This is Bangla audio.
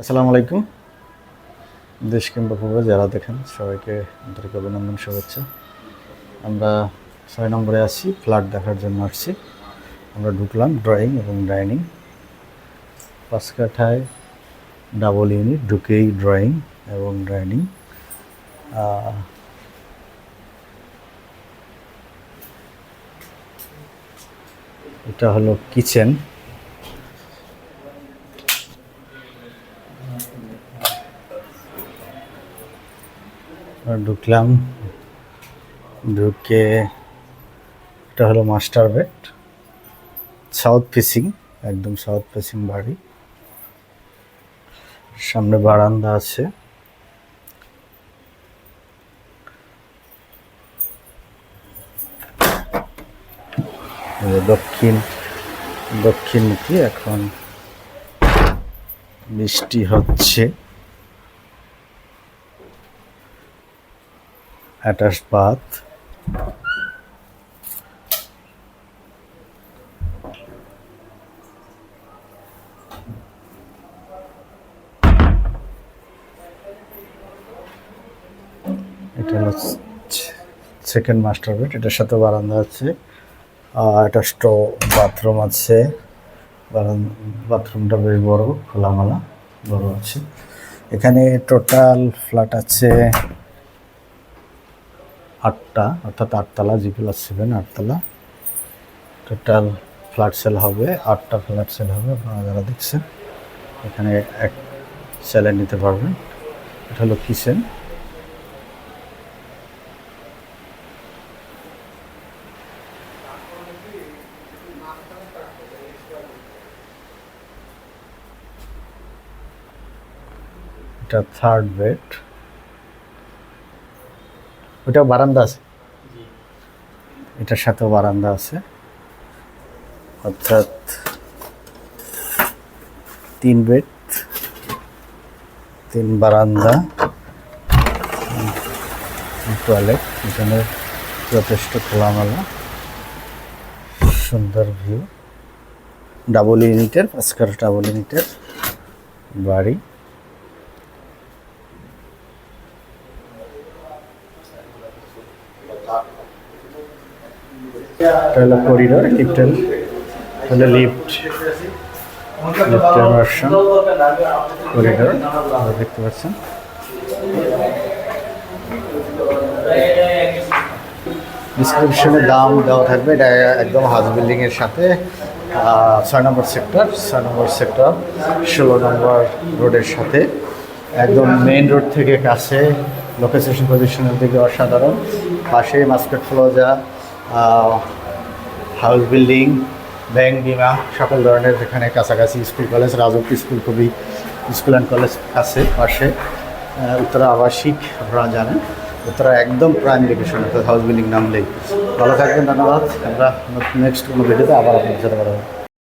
আসসালামু আলাইকুম। দেশ কিংবা পূর্বে যারা দেখেন, সবাইকে আন্তরিক অভিনন্দন, শুভেচ্ছা। আমরা ছয় নম্বরে আসছি ফ্ল্যাট দেখার জন্য আসছি। আমরা ঢুকলাম ড্রয়িং এবং ডাইনিং পাঁচ কাঠায় ডাবল ইউনিট ঢুকেই ড্রয়িং এবং ডাইনিং এটা হলো কিচেন ঢুকলাম। ঢুকে এটা হলো মাস্টার বেড। সাউথ ফেসিং, একদম সাউথ ফেসিং বাড়ি। সামনে বারান্দা আছে। দক্ষিণ, দক্ষিণমুখী, এখন বৃষ্টি হচ্ছে। অ্যাটাচ বাথ এটা সেকেন্ড মাস্টার বেড এটার সাথে বারান্দা আছে। স্টো বাথরুম আছে। বাথরুমটা বেশ বড়, খোলামেলা, বড় আছে। এখানে টোটাল ফ্ল্যাট আছে আটটা, অর্থাৎ আটতলা, জি প্লাস সেভেন আটতলা। টোটাল ফ্ল্যাট সেল হবে, আটটা ফ্ল্যাট সেল হবে, আপনারা যারা দেখছেন, এখানে এক সেলে নিতে পারবেন। এটা হলো কিচেন। এটা থার্ড বেড ওটা বারান্দা আছে? এটার সাথেও বারান্দা আছে। অর্থাৎ তিন বেড তিন বারান্দা টয়লেট এখানে যথেষ্ট খোলামেলা সুন্দর ভিউ ডাবল ইউনিটের পাঁচকার ডাবল ইউনিটের বাড়ি। এটা হলো করিডোর লিফটের হলো লিফট, লিফটের ভার্সন করিডোর দেখতে পাচ্ছেন। ডিসক্রিপশনে দাম দেওয়া থাকবে, এটা একদম হাউস বিল্ডিংয়ের সাথে ছয় নম্বর সেক্টর ছয় নম্বর সেক্টর ষোলো নম্বর রোডের সাথে। একদম মেইন রোড থেকে কাছে লোকেশন পজিশনের দিকে অসাধারণ। পাশে Mascot Plaza house building bank বিমা, সকল ধরনের এখানে কাছাকাছি স্কুল কলেজ রাজক স্কুল খুবই স্কুল অ্যান্ড কলেজ আছে, পাশে উত্তরা আবাসিক, আপনারা জানেন। উত্তরা একদম প্রাইম লোকেশন হাউস বিল্ডিং নামলেই। ভালো থাকবেন, ধন্যবাদ। আমরা নেক্সট কোনো ভিডিওতে আবার আপনাদের সাথে কথা।